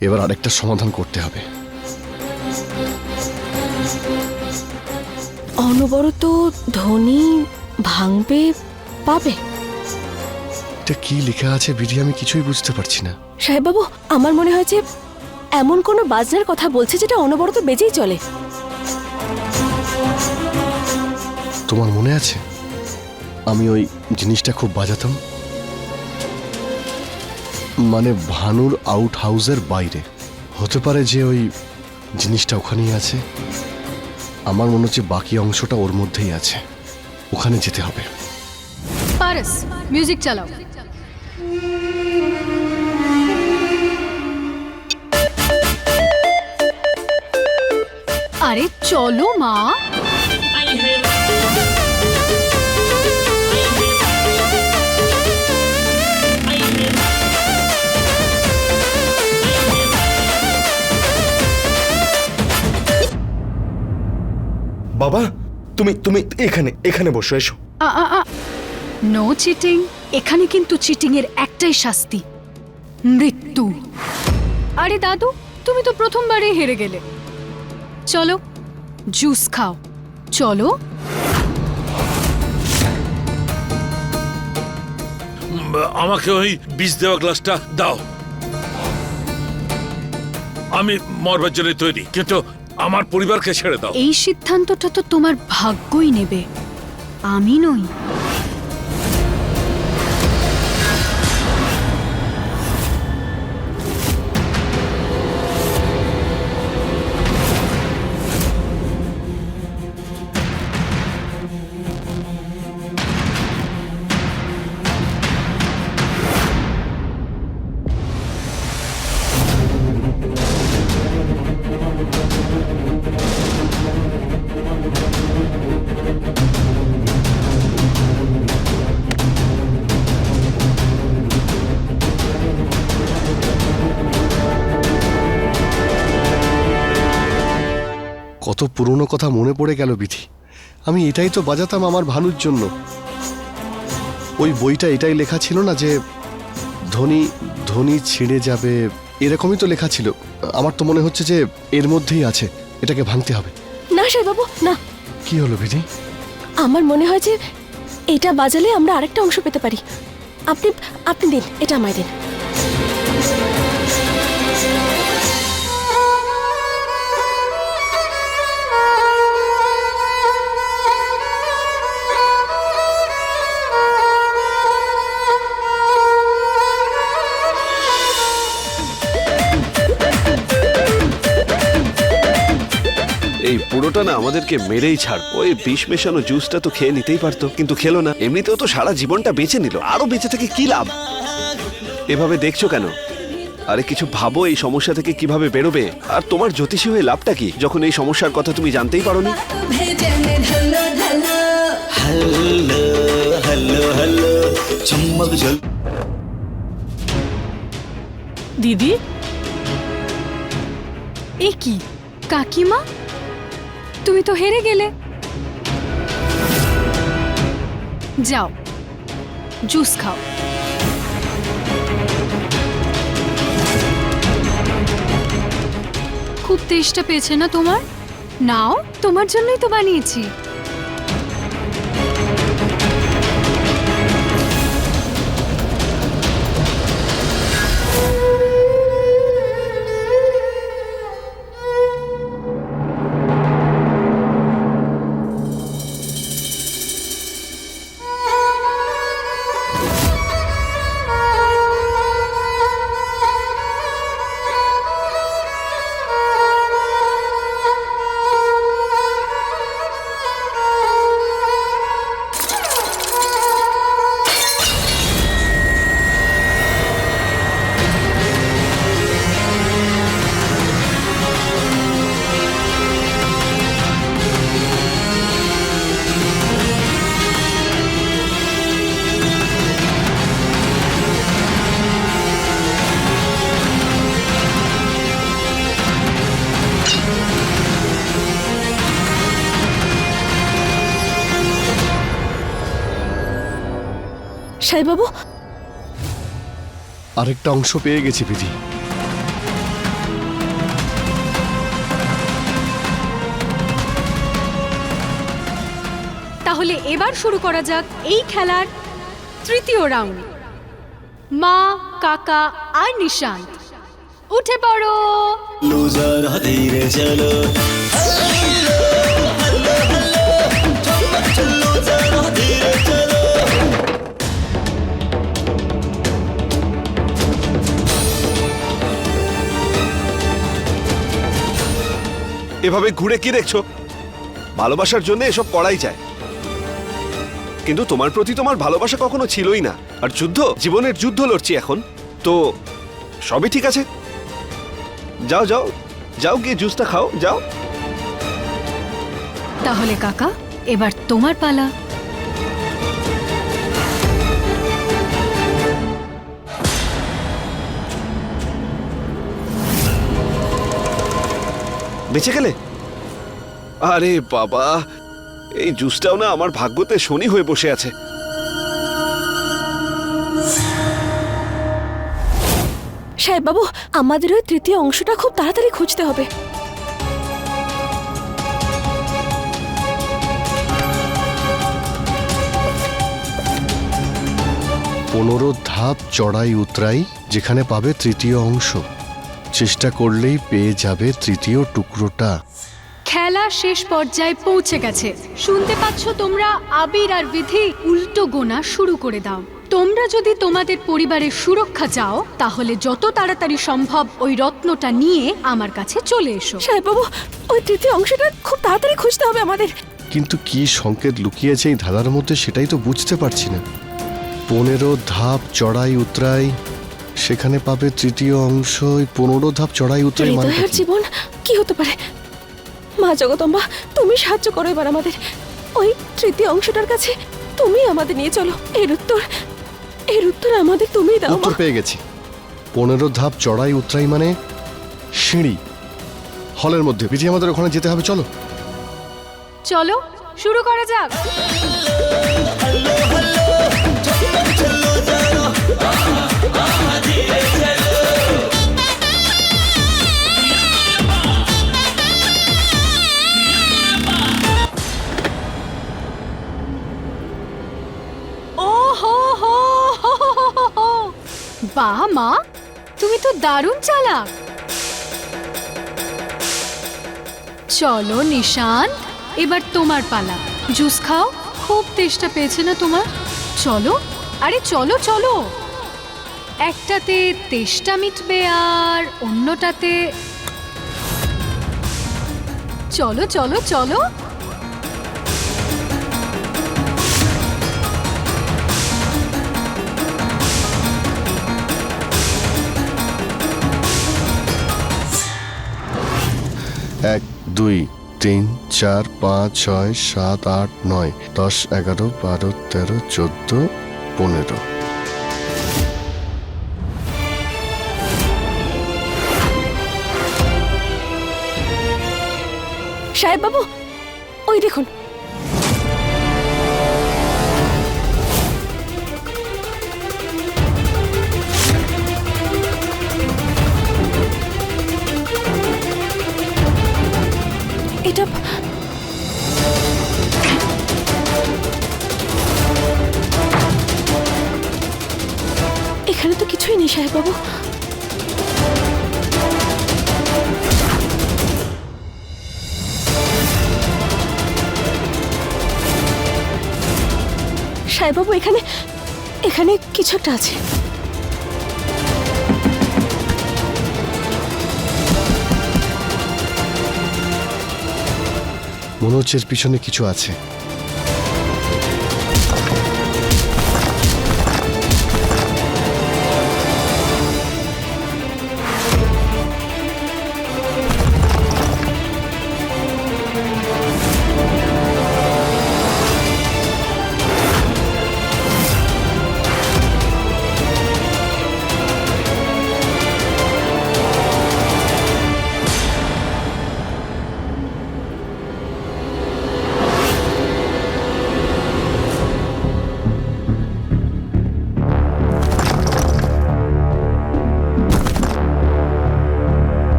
এবার আরেকটা সমাধান করতে হবে। অনবরত ধ্বনি ভাঙবে পাবে? এটা কি লেখা আছে বিধি আমি কিছুই বুঝতে পারছি না। সাহেববাবু আমার মনে হয় যে এমন কোনো বাজনার কথা বলছে যেটা অনবরত বেজেই চলে। তোমার মনে আছে? আমি ওই জিনিসটা খুব বাজাতাম। মানে ভানুর আউট হাউসের বাইরে। হতে পারে যে ওই জিনিসটা ওখানেই আছে। আমার মনে হচ্ছে বাকি অংশটা ওর মধ্যেই আছে। ওখানে যেতে হবে। পারস মিউজিক চালাও। আরে চলো মা। বাবা তুমি তুমি এখানে এখানে বসো এসো। নো চিটিং এখানে কিন্তু চিটিং এর একটাই শাস্তি। মৃত্যু। আরে দাদু তুমি তো প্রথমবারই হেরে গেলে। চলো জুস খাও। চলো। আমাকে ওই বিষ দেওয়া গ্লাসটা দাও। আমি মরবার জন্য তৈরি কিন্তু আমার পরিবারকে ছেড়ে দাও। এই সিদ্ধান্তটা তো তোমার ভাগ্যই নেবে। আমি নই। কত পুরনো কথা মনে পড়ে গেল বিধি। আমি এটাই তো বাজাতাম আমার ভানুর জন্য। ওই বইটা এটাই লেখা ছিল না যে ধনী ধনী ছিঁড়ে যাবে এরকমই তো লেখা ছিল। আমার তো মনে হচ্ছে যে এর মধ্যেই আছে এটাকে ভাঙতে হবে। না সাহেববাবু না। কি হলো বিধি? আমার মনে হয় যে এটা বাজালে আমরা আরেকটা অংশ পেতে পারি। আপনি আপনি দিন এটা আমায় দিন। পুরোটা না আমাদেরকে মেরেই ছাড়। ওই বিষ মেশানো জুসটা তো খেয়ে নিতেই পারতো, কিন্তু খেলো না। এমনিতেও তো সারা জীবনটা বেঁচে নিল আরও বেঁচে থেকে কি লাভ? এভাবে দেখছ কেন? আরে কিছু ভাবো এই সমস্যা থেকে কীভাবে বেরোবে? আর তোমার জ্যোতিষী হয়ে লাভটা কি? যখন এই সমস্যার কথা তুমি জানতেই পারোনি। দিদি? এ কি? কাকিমা? তুমি তো হেরে গেলে। যাও, জুস খাও। খুব তেষ্টা পেয়েছে না তোমার? নাও, তোমার জন্যই তো বানিয়েছি। সাইবাবু? আরেকটা অংশ পেয়ে গেছি বিধি। তাহলে এবার শুরু করা যাক এই খেলার তৃতীয় রাউন্ড। মা কাকা আর নিশান্ত। উঠে পড়ো। লুজার হাতিরে চলো। এভাবে ঘুরে কি দেখছ? ভালোবাসার জন্য এসব করাই যায়। কিন্তু তোমার প্রতি তোমার ভালোবাসা কখনো ছিলই না। আর যুদ্ধ, জীবনের যুদ্ধ লড়ছি এখন। তো সবই ঠিক আছে? যাও যাও যাও গিয়ে জুসটা খাও, যাও। তাহলে কাকা, এবার তোমার পালা। বেঁচে গেলে? আরে বাবা এই জুসটাও না আমার ভাগ্যতে শনি হয়ে বসে আছে। সাহেব বাবু আমাদের ওই তৃতীয় অংশটা খুব তাড়াতাড়ি খুঁজতে হবে। পনেরো ধাপ চড়াই উতরাই যেখানে পাবে তৃতীয় অংশ। চেষ্টা করলেই পেয়ে যাবে তৃতীয় টুকরোটা। খেলা শেষ পর্যায়ে পৌঁছে গেছে। শুনতে পাচ্ছ তোমরা আবির আর বিধি উল্টো গোনা শুরু করে দাও। তোমরা যদি তোমাদের পরিবারের সুরক্ষা চাও তাহলে যত তাড়াতাড়ি সম্ভব ওই রত্নটা নিয়ে আমার কাছে চলে এসো। সাহেব বাবু ওই তৃতীয় অংশটা খুব তাড়াতাড়ি খুঁজতে হবে আমাদের। কিন্তু কি সংকেত লুকিয়েছে এই ধাঁধার মধ্যে সেটাই তো বুঝতে পারছি না। পনেরো ধাপ চড়াই উতরাই সেখানে পাবে তৃতীয় অংশ ওই পনেরো ধাপ চড়াই উতরাই মানে হৃদয়ের জীবন কি হতে পারে? মা জগদম্বা তুমি সাহায্য করো এবার আমাদের। ওই তৃতীয় অংশটার কাছে তুমি আমাদের নিয়ে চলো। এর উত্তর এর উত্তর আমাদের তুমি দাও উত্তর পেয়ে গেছি। পনেরো ধাপ চড়াই উতরাই মানে সিঁড়ি। হলের মধ্যে বিধি আমাদের ওখানে যেতে হবে চলো। চলো শুরু করা যাক। বাহ, মা। তুমি তো দারুণ চালাক। চলো, নিশান, এবার তোমার পালা। জুস খাও, খুব তেষ্টা পেয়েছে না তোমার? চলো, আরে চলো চলো। একটাতে তেষ্টা মিটবে আর অন্যটাতে চলো চলো চলো। দুই, তিন, চার, পাঁচ, ছয়, সাত, আট, নয়, দশ, এগারো, বারো, তেরো, চোদ্দ, পনেরো। সাহেব বাবু ওই দেখুন সাহেববাবু এখানে এখানে কিছু একটা আছে। মনে হচ্ছে এর পিছনে কিছু আছে।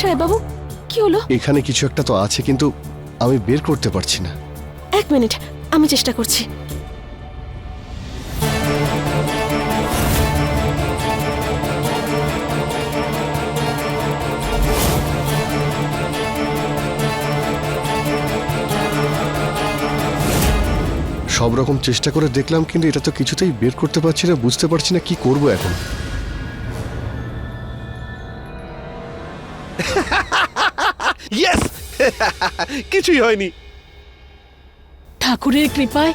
সাহেববাবু কি হলো? এখানে কিছু একটা তো আছে কিন্তু আমি বের করতে পারছি না। এক মিনিট আমি চেষ্টা করছি। সব রকম চেষ্টা করে দেখলাম কিন্তু এটা তো কিছুতেই বের করতে পারছি না বুঝতে পারছি না কি করব এখন। ইয়েস কিছুই হয়নি। ঠাকুরের কৃপায়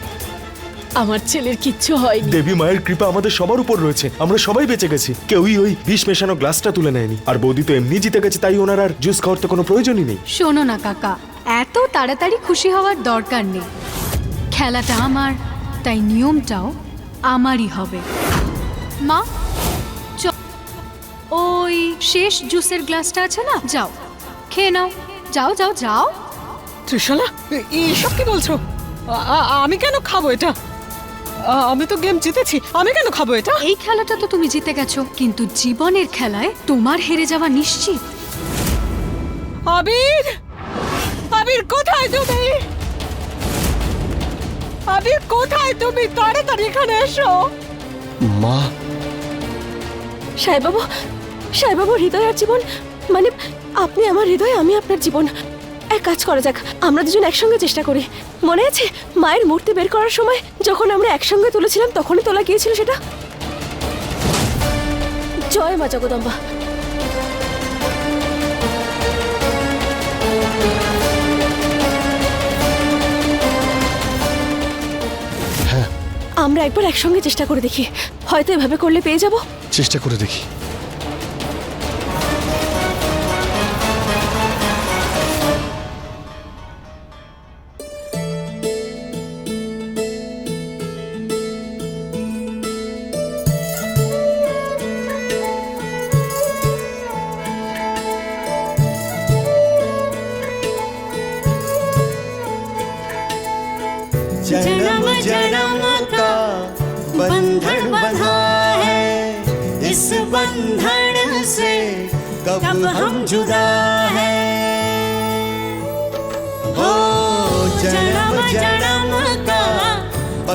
আমার ছেলের কিচ্ছু হয়নি। দেবী মায়ের কৃপা আমাদের সবার উপর রয়েছে। আমরা সবাই বেঁচে গেছি। কেউই ওই বিষ মেশানো গ্লাসটা তুলে নেয়নি। আর বৌদি তো এমনি জিতে গেছে তাই ওনার আর জুস খাওয়ার তো কোনো প্রয়োজনই নেই। শোনো না কাকা। এত তাড়াতাড়ি খুশি হওয়ার দরকার নেই। খেলাটা আমার তাই নিয়মটাও আমারই হবে। মা ওই শেষ জুসের গ্লাসটা আছে না? যাও। খেয়ে নাও। যাও যাও যাও। ত্রিশালা এইসব কি বলছো? আমি কেন খাব এটা? আমি তো গেম জিতেছি আমি কেন খাব এটা? এই খেলাটা তো তুমি জিতে গেছো কিন্তু জীবনের খেলায় তোমার হেরে যাওয়া নিশ্চিত। আবির! আবির কোথায় তুমি? আবির কোথায় তুমি? তাড়াতাড়ি এখানে এসো। মা। সাহেবাবু সাহেবাবু হৃদয় আর জীবন মানে আপনি আমার হৃদয় আমি আপনার জীবন। এক কাজ করা যাক আমরা দুজন একসঙ্গে চেষ্টা করি। মনে আছে মায়ের মূর্তি বের করার সময় যখন আমরা একসঙ্গে তুলেছিলাম তখনই তোলা গিয়েছিল সেটা? জয় মা জগদম্বা। হ্যাঁ। আমরা একবার একসঙ্গে চেষ্টা করে দেখি। হয়তো এভাবে করলে পেয়ে যাব? চেষ্টা করে দেখি।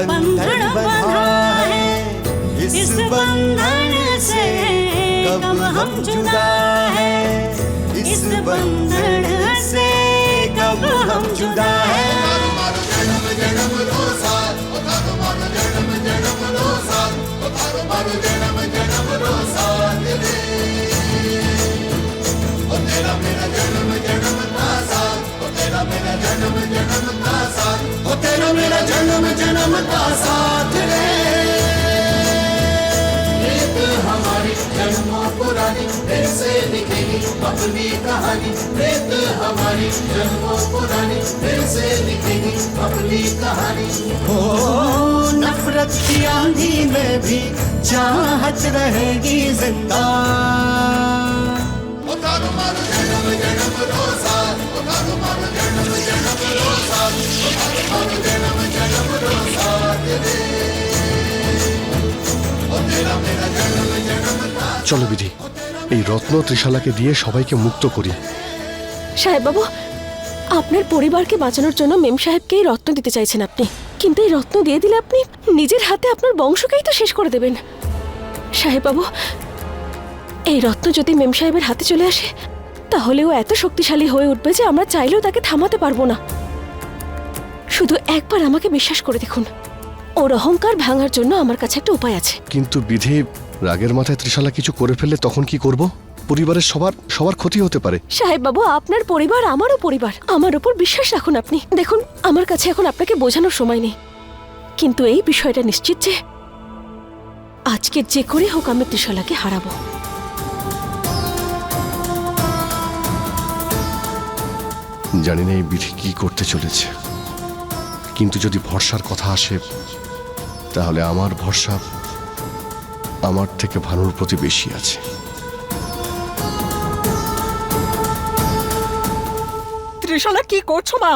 बंधन बंधा है, इस बंधन से कब हम जुदा है? इस बंधन से कब हम जुदा है? ओ तेरा मेरा जन्म जन्म का साथ रे प्रीत हमारी जन्मों पुरानी फिर से लिखेगी अपनी कहानी प्रीत हमारी जन्मों पुरानी फिर से लिखेगी अपनी कहानी हो नफरत की आंधी में भी चाहत रहेगी ज़िंदा। চলো বিধি, এই রত্ন ত্রিশালাকে দিয়ে সবাইকে মুক্ত করি। সাহেববাবু, আপনার পরিবারকে বাঁচানোর জন্য মেম সাহেবকেই রত্ন দিতে চাইছেন আপনি। কিন্তু এই রত্ন দিয়ে দিলে আপনি নিজের হাতে আপনার বংশকেই তো শেষ করে দেবেন। সাহেববাবু, এই রত্ন যদি মেম সাহেবের হাতে চলে আসে তাহলে ও এত শক্তিশালী হয়ে উঠবে যে আমরা চাইলেও তাকে থামাতে পারব না। শুধু একবার আমাকে বিশ্বাস করে দেখুন। ওর অহংকার ভাঙার জন্য আমার কাছে একটা উপায় আছে। কিন্তু বিধি রাগের মাথায় ত্রিশালা কিছু করে ফেললে তখন কি করব? পরিবারের সবার সবার ক্ষতি হতে পারে। সাহেব বাবু আপনার পরিবার আমারও পরিবার। আমার উপর বিশ্বাস রাখুন আপনি। দেখুন আমার কাছে এখন আপনাকে বোঝানোর সময় নেই। কিন্তু এই বিষয়টা নিশ্চিত যে আজকে যে করে হোক আমি ত্রিশালাকে হারাবো। জানি না এই বিধি কি করতে চলেছে। কিন্তু যদি ভরসার কথা আসে তাহলে আমার ভরসা আমার থেকে ভানুর প্রতি বেশি আছে। ত্রিশালা কি করছ মা?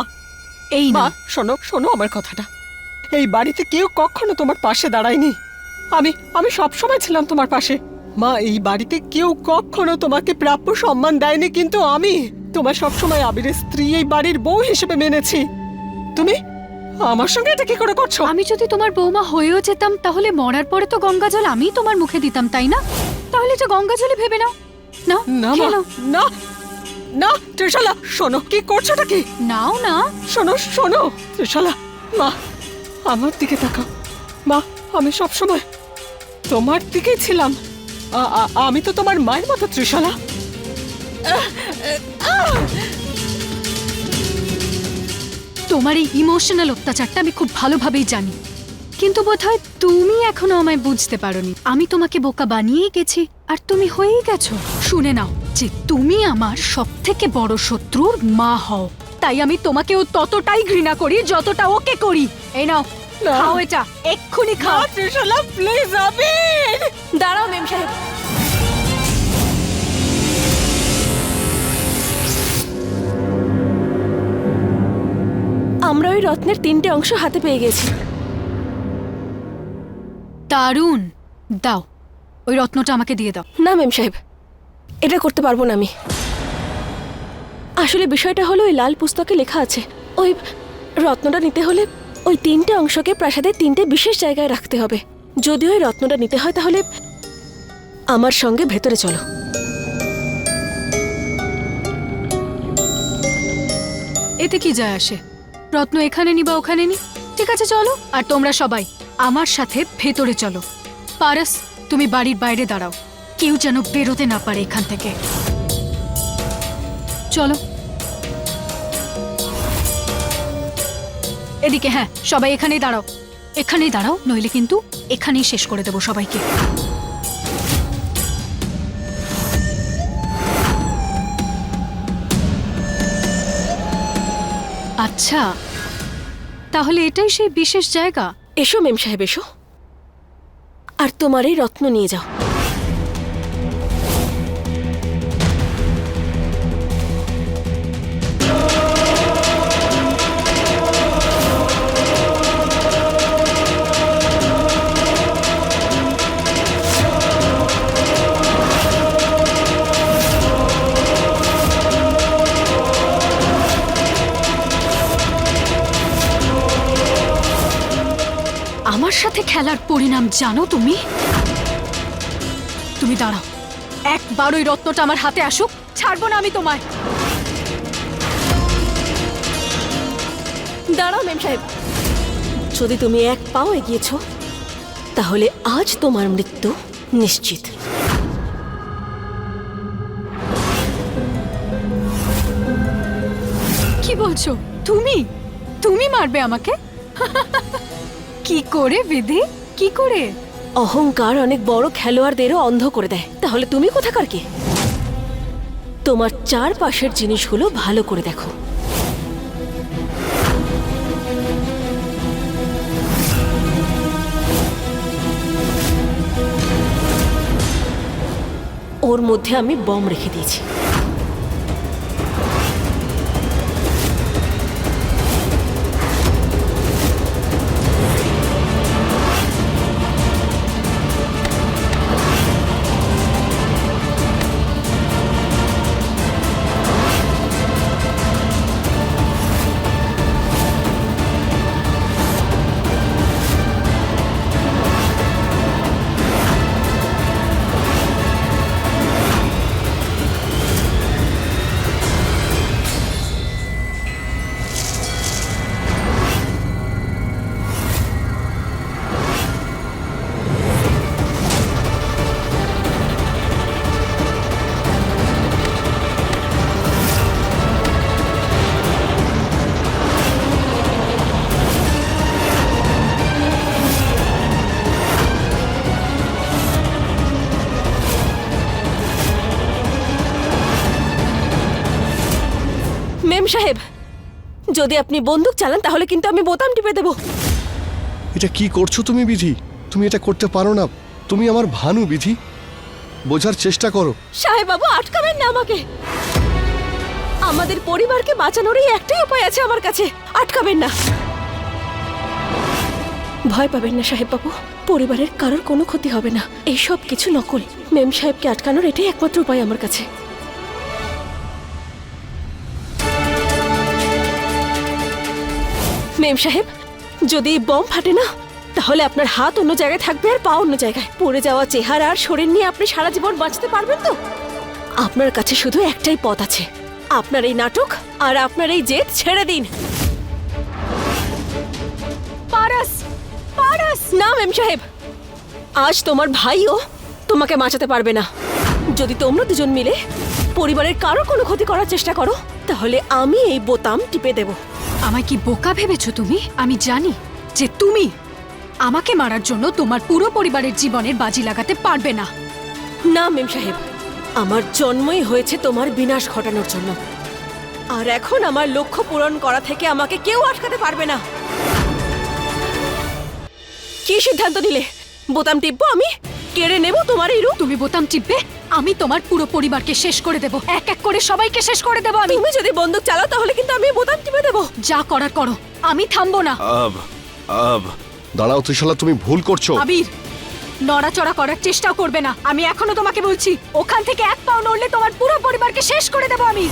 এই মা শোনো শোনো আমার কথাটা। এই বাড়িতে কেউ কখনো তোমার পাশে দাঁড়ায়নি। আমি আমি সব সময় ছিলাম তোমার পাশে। মা এই বাড়িতে কেউ কখনো তোমাকে প্রাপ্য সম্মান দেয়নি কিন্তু আমি তোমার সবসময় আবিরের স্ত্রী এই বাড়ির বউ হিসেবে মেনেছি। তুমি আমার সঙ্গে এটা কি করে করছ? আমি যদি তোমার বৌমা হয়েও যেতাম তাহলে মরার পরে তো গঙ্গা জল আমিই তোমার মুখে দিতাম তাই না? তাহলে যে গঙ্গা জলে ভেবে নাও। না না মা। না না ত্রিশালা শোনো কি করছোটা কি? নাও না। শোনো শোনো ত্রিশালা মা আমার দিকে তাকাও। মা আমি সব সময় তোমার দিকেই ছিলাম। আ- আ- আমি তো তোমার মায়ের মতো ত্রিশালা। তোমার এই ইমোশনাল অত্যাচারটা আমি খুব ভালোভাবেই জানি। কিন্তু বোধহয় তুমি এখনও আমায় বুঝতে পারোনি। আমি তোমাকে বোকা বানিয়েই গেছি আর তুমি হয়েই গেছো। শুনে নাও যে তুমি আমার সব থেকে বড় শত্রুর মা হও। তাই আমি তোমাকেও ততটাই ঘৃণা করি যতটা ওকে করি। এই নাও। খাও এটা এক্ষুনি খাও। প্লিজ দাঁড়াও মেম সাহেব। আমরা ওই রত্নের তিনটে অংশ হাতে পেয়ে গেছি। দারুণ। দাও ওই রত্নটা আমাকে দিয়ে দাও। না মেম সাহেব এটা করতে পারব না আমি। আসলে বিষয়টা হলো ওই লাল পুস্তকে লেখা আছে ওই রত্নটা নিতে হলে ওই তিনটে অংশকে প্রাসাদের তিনটে বিশেষ জায়গায় রাখতে হবে। যদি ওই রত্নটা নিতে হয় তাহলে আমার সঙ্গে ভেতরে চলো। এতে কি যায় আসে? রত্ন এখানে নি বা ওখানে নি? ঠিক আছে, চলো, আর তোমরা সবাই আমার সাথে ভেতরে চলো। পারাস, তুমি বাড়ির বাইরে দাঁড়াও। কেউ যেন বেরোতে না পারে এখান থেকে। চলো। এদিকে হ্যাঁ সবাই এখানেই দাঁড়াও। এখানেই দাঁড়াও, নইলে কিন্তু এখানেই শেষ করে দেবো সবাইকে। আচ্ছা তাহলে এটাই সেই বিশেষ জায়গা? এসো, মেম সাহেব, এসো। আর তোমার এই রত্ন নিয়ে যাও। খেলার পরিণাম জানো তুমি? তুমি দাঁড়াও। একবার ওই রত্নটা আমার হাতে আসুক, ছাড়বো না আমি তোমায়। দাঁড়াও মেম সাহেব। যদি তুমি এক পাও এগিয়েছ, তাহলে আজ তোমার মৃত্যু নিশ্চিত। কি বলছো? তুমি? তুমি মারবে আমাকে? কি করে বিধি? কি করে? অহংকার অনেক বড় খেলোয়াড়দেরও অন্ধ করে দেয়। তাহলে তুমি কোথাকার কে? তোমার চারপাশের জিনিসগুলো ভালো করে দেখো। ওর মধ্যে আমি বম রেখে দিয়েছি। যদি আপনি বন্দুক চালান তাহলে কিন্তু আমি বোতাম টিপে দেবো। এটা কি করছ তুমি বিধি? তুমি এটা করতে পারো না। তুমি আমার ভানু বিধি। বোঝার চেষ্টা করো। সাহেব বাবু আটকাবেন না আমাকে। আমাদের পরিবারকে বাঁচানোরই একটাই উপায় আছে আমার কাছে। আটকাবেন না। ভয় পাবেন না সাহেব বাবু পরিবারের কারোর কোনো ক্ষতি হবে না। এই সব কিছু নকল। মেম সাহেবকে আটকানোর এটাই একমাত্র উপায় আমার কাছে। মেম সাহেব, যদি বম ফাটে না, তাহলে আপনার হাত অন্য জায়গায় থাকবে আর পা অন্য জায়গায়। পড়ে যাওয়া চেহারা আর শরীর নিয়ে আপনি সারা জীবন বাঁচতে পারবেন তো? আপনার কাছে শুধু একটাই পথ আছে। আপনার এই নাটক আর আপনার এই জেদ ছেড়ে দিন। পারাস! পারাস! না, মেম সাহেব। আজ তোমার ভাইও তোমাকে বাঁচাতে পারবে না। যদি তোমরা দুজন মিলে পরিবারের কারও কোনো ক্ষতি করার চেষ্টা করো, তাহলে আমি এই বোতাম টিপে দেব। আমায় কি বোকা ভেবেছো তুমি? আমি জানি যে তুমি আমাকে মারার জন্য তোমার পুরো পরিবারের জীবনের বাজি লাগাতে পারবে না। না মেম সাহেব আমার জন্মই হয়েছে তোমার বিনাশ ঘটানোর জন্য। আর এখন আমার লক্ষ্য পূরণ করা থেকে আমাকে কেউ আটকাতে পারবে না। কি সিদ্ধান্ত নিলে? বোতাম টিপবো আমি? কেড়ে নেব তোমার এই রূপ? তুমি বোতাম টিপবে? আমি তোমার পুরো পরিবারকে শেষ করে দেব। এক এক করে সবাইকে শেষ করে দেব আমি। তুমি যদি বন্দুক চালাও তাহলে কিন্তু আমি বোতাম টিপে দেব। যা করার করো। আমি থামবো না। আব আব। দাঁড়াও ত্রিশালা তুমি ভুল করছ। আবির নড়াচড়া করার চেষ্টাও করবে না। আমি এখনও তোমাকে বলছি ওখান থেকে এক পাও নড়লে তোমার পুরো পরিবারকে শেষ করে দেব আমি।